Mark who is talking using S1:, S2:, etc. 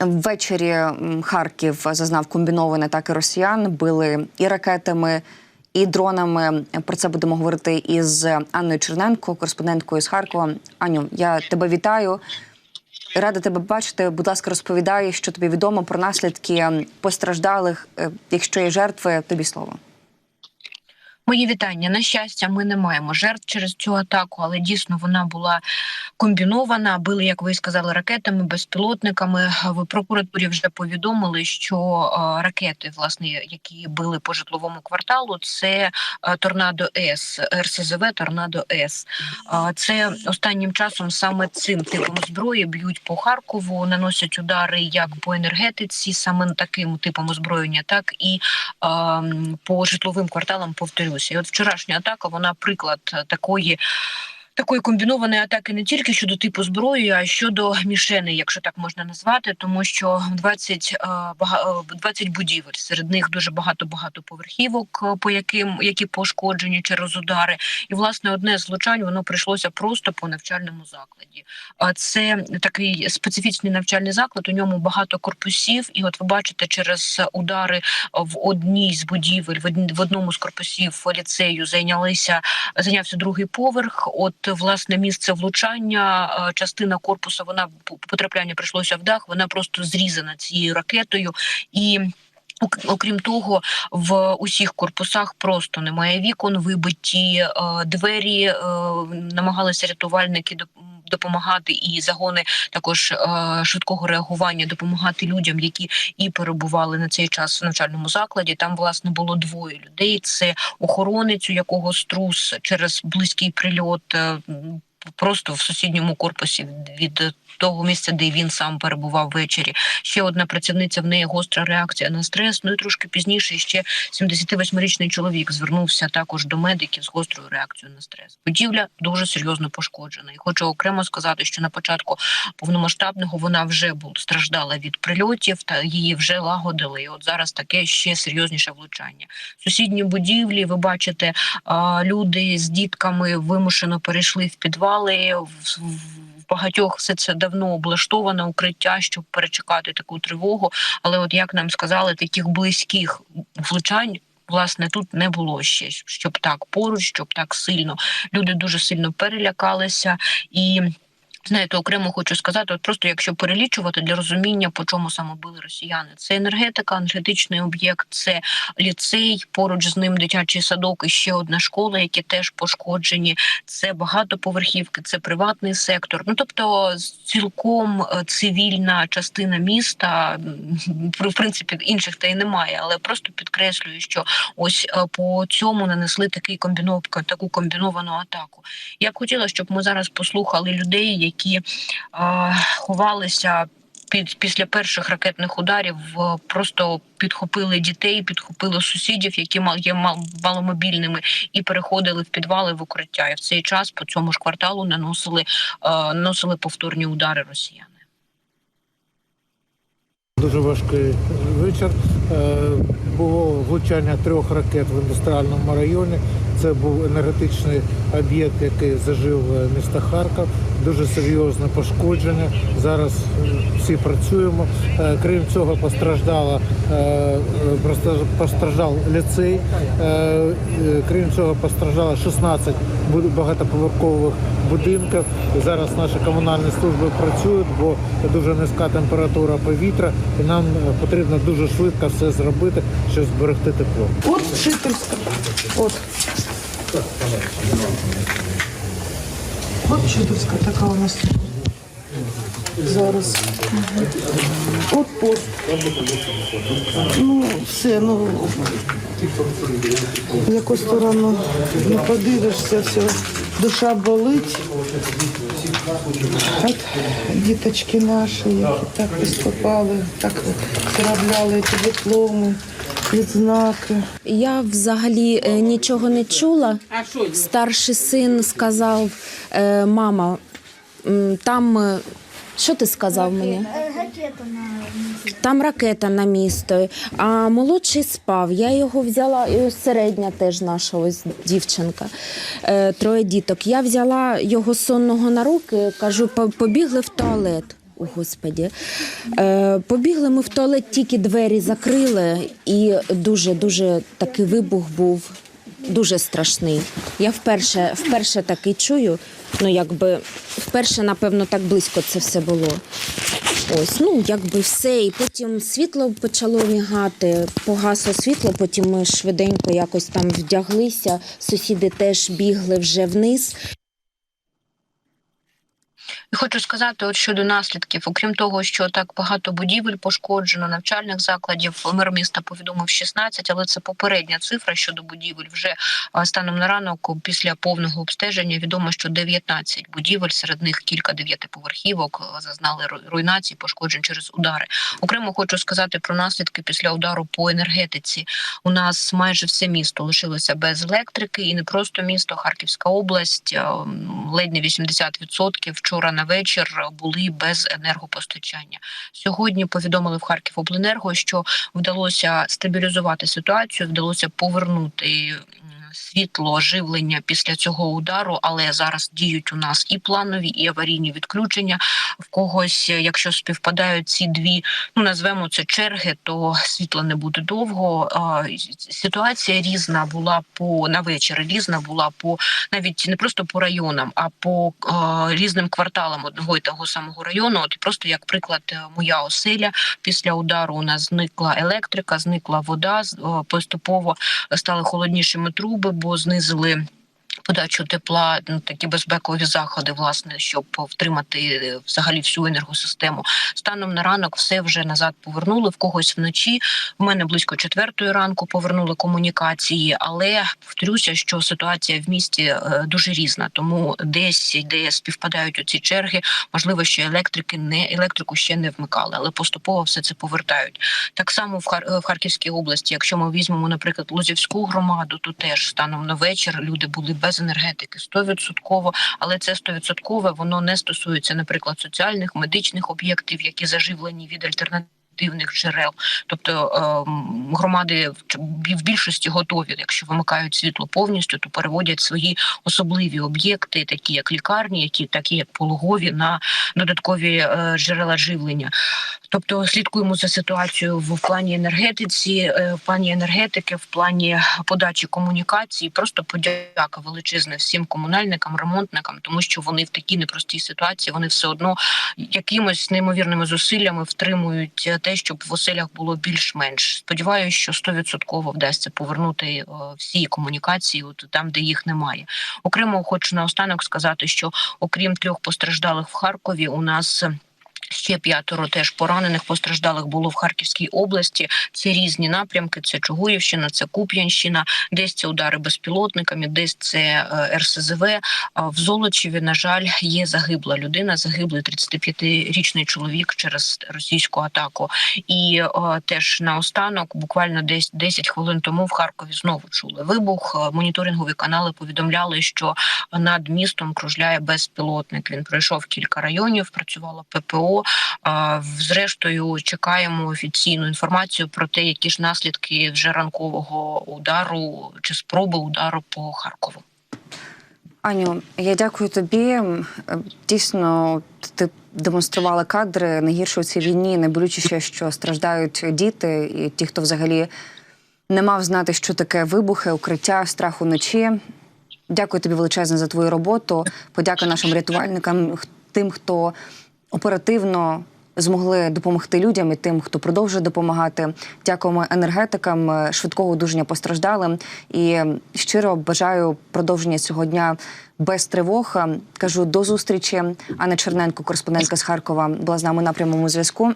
S1: Ввечері Харків зазнав комбіновані атаки росіян, били і ракетами, і дронами. Про це будемо говорити із Анною Черненко, кореспонденткою з Харкова. Аню, я тебе вітаю. Рада тебе бачити. Будь ласка, розповідай, що тобі відомо про наслідки постраждалих. Е, Якщо є жертви, тобі слово.
S2: Мої вітання. На щастя, ми не маємо жертв через цю атаку, але дійсно вона була комбінована. Били, як ви сказали, ракетами, безпілотниками. В прокуратурі вже повідомили, що е, ракети, власне, які били по житловому кварталу, це е, торнадо С РСЗВ Торнадо С. Це останнім часом саме цим типом зброї б'ють по Харкову, наносять удари як по енергетиці, саме таким типом озброєння, так і ем, по житловим кварталам повторюся. І от вчорашня атака, вона приклад е, такої. Такої комбінованої атаки не тільки щодо типу зброї, а щодо мішени, якщо так можна назвати, тому що 20, е, бага- е, 20 будівель, серед них дуже багато багатоповерхівок, е, по яким які пошкоджені через удари. І власне одне з влучань воно прийшлося просто по навчальному закладі. А це такий специфічний навчальний заклад. У ньому багато корпусів, і от ви бачите, через удари в одній з будівель, в одному з корпусів ліцею зайнялися зайнявся другий поверх. От власне місце влучання, частина корпусу, вона потрапляння прийшлося в дах. Вона просто зрізана цією ракетою і. Окрім того, в усіх корпусах просто немає вікон, вибиті двері, намагалися рятувальники допомагати і загони також е, швидкого реагування допомагати людям, які і перебували на цей час в навчальному закладі. Там власне було двоє людей. Це охоронець, у якого струс через близький прильот. Просто в сусідньому корпусі від того місця, де він сам перебував ввечері. Ще одна працівниця в неї гостра реакція на стрес. Ну і трошки пізніше ще 78-річний чоловік звернувся також до медиків з гострою реакцією на стрес. Будівля дуже серйозно пошкоджена. І хочу окремо сказати, що на початку повномасштабного вона вже страждала від прильотів, та її вже лагодили. І от зараз таке ще серйозніше влучання. Сусідні будівлі, ви бачите, люди з дітками вимушено перейшли в підвали. В в багатьох все це давно облаштоване укриття, щоб перечекати таку тривогу. Але, от як нам сказали, таких близьких влучань. Власне, тут не було ще щоб так поруч, щоб так сильно. Люди дуже сильно перелякалися і. Знаєте, окремо хочу сказати, от просто якщо перелічувати для розуміння, по чому саме били росіяни, це енергетика, енергетичний об'єкт, це ліцей, поруч з ним дитячий садок і ще одна школа, які теж пошкоджені. Це багатоповерхівки, це приватний сектор. Ну тобто, цілком е, цивільна частина міста. В принципі, інших та й немає, але просто підкреслюю, що ось е, по цьому нанесли такий комбінов... таку комбіновану атаку. Я б хотіла, щоб ми зараз послухали людей, які е, ховалися. Під після перших ракетних ударів просто підхопили дітей, підхопили сусідів, які є маломобільними, і переходили в підвали в укриття. І в цей час по цьому ж кварталу наносили е, наносили повторні удари росіяни.
S3: Дуже важкий вечір. Е, Було влучання трьох ракет в індустріальному районі. Це був енергетичний об'єкт, який зажив міста Харків. Дуже серйозне пошкодження. Зараз е, всі працюємо. Е, Крім цього, постраждала е, постраждав ліцей. Крім цього, постраждало 16 бу- багатоповерхових будинків. Зараз наші комунальні служби працюють, бо дуже низька температура повітря, і нам потрібно дуже швидко все зробити, щоб зберегти тепло.
S4: От вчительська. От. От вчительська така у нас. Зараз. От пост. Ну, все, ну яку сторону не подивишся, все. Душа болить. От діточки наші, які так виступали, так заробляли ці дипломи, відзнаки.
S5: Я взагалі е, нічого не чула. Старший син сказав, е, мама, там е, що ти сказав мені?
S6: Ракета на
S5: Там ракета на місто. А молодший спав. Я його взяла, і середня теж наша ось дівчинка, троє діток. Я взяла його сонного на руки, кажу, побігли в туалет. О, Господі. Е, побігли ми в туалет, тільки двері закрили, і дуже-дуже такий вибух був дуже страшний. Я вперше, вперше такий чую. Ну, якби вперше, напевно, так близько це все було. Ось, ну якби все. І потім світло почало мігати, погасло світло, потім ми швиденько якось там вдяглися. Сусіди теж бігли вже вниз.
S2: І хочу сказати, от щодо наслідків, окрім того, що так багато будівель пошкоджено, навчальних закладів, мер міста повідомив 16, але це попередня цифра щодо будівель. Вже станом на ранок, після повного обстеження, відомо, що 19 будівель, серед них кілька дев'ятиповерхівок зазнали руйнації, пошкоджень через удари. Окремо хочу сказати про наслідки після удару по енергетиці. У нас майже все місто лишилося без електрики, і не просто місто, Харківська область, ледь не 80% вчора на вечір були без енергопостачання. Сьогодні повідомили в Харківобленерго, що вдалося стабілізувати ситуацію, вдалося повернути. Світло оживлення після цього удару, але зараз діють у нас і планові, і аварійні відключення. В когось, е, якщо співпадають ці дві, ну назвемо це черги, то світла не буде довго. Ситуація різна була по на вечір, різна була по навіть не просто по районам, а по різним кварталам одного і того самого району. От просто як приклад, е, моя оселя після удару у нас зникла електрика, зникла вода. е, Поступово стали холоднішими труби, бо знизили. Подачу тепла, ну, такі безпекові заходи, власне, щоб втримати е, взагалі всю енергосистему. Станом на ранок все вже назад повернули. В когось вночі. В мене близько четвертої ранку повернули комунікації, але повторюся, що ситуація в місті е, дуже різна. Тому десь де співпадають оці черги, можливо, ще електрики не електрику ще не вмикали, але поступово все це повертають. Так само в Хар- в Харківській області, якщо ми візьмемо, наприклад, Лозівську громаду, то теж станом на вечір люди були без енергетики 100%, але це 100% воно не стосується, наприклад, соціальних медичних об'єктів, які заживлені від альтернатив. Дивних джерел, тобто ем, громади в більшості готові, якщо вимикають світло повністю, то переводять свої особливі об'єкти, такі як лікарні, які такі як пологові, на додаткові е, джерела живлення. Тобто слідкуємо за ситуацією в плані енергетиці, е, в плані енергетики, в плані подачі комунікації. Просто подяка величезна всім комунальникам, ремонтникам, тому що вони в такій непростій ситуації вони все одно якимось неймовірними зусиллями втримують е, те, щоб в оселях було більш-менш. Сподіваюся, що 100% вдасться повернути е, всі комунікації, от там, де їх немає. Окремо хочу наостанок сказати, що окрім трьох постраждалих в Харкові, у нас. Ще п'ятеро теж поранених постраждалих було в Харківській області. Це різні напрямки. Це Чугуївщина, це Куп'янщина, десь це удари безпілотниками, десь це е, РСЗВ. В Золочеві, на жаль, є загибла людина. Загиблий 35-річний чоловік через російську атаку. І е, теж наостанок, буквально десь 10 хвилин тому в Харкові знову чули вибух. Е, Моніторингові канали повідомляли, що над містом кружляє безпілотник. Він пройшов кілька районів, працювало ППО. Зрештою, чекаємо офіційну інформацію про те, які ж наслідки вже ранкового удару чи спроби удару по Харкову.
S1: Аню, я дякую тобі. Дійсно, ти демонструвала кадри найгірше у цій війні, найболючіше, що страждають діти, і ті, хто взагалі не мав знати, що таке вибухи, укриття, страх уночі. Дякую тобі величезно за твою роботу. Подяка нашим рятувальникам, тим, хто оперативно змогли допомогти людям і тим, хто продовжує допомагати. Дякуємо енергетикам, е, швидкого одужання постраждалим. І щиро бажаю продовження цього дня без тривог. Кажу до зустрічі. Анна Черненко, кореспондентка з Харкова, була з нами на прямому зв'язку.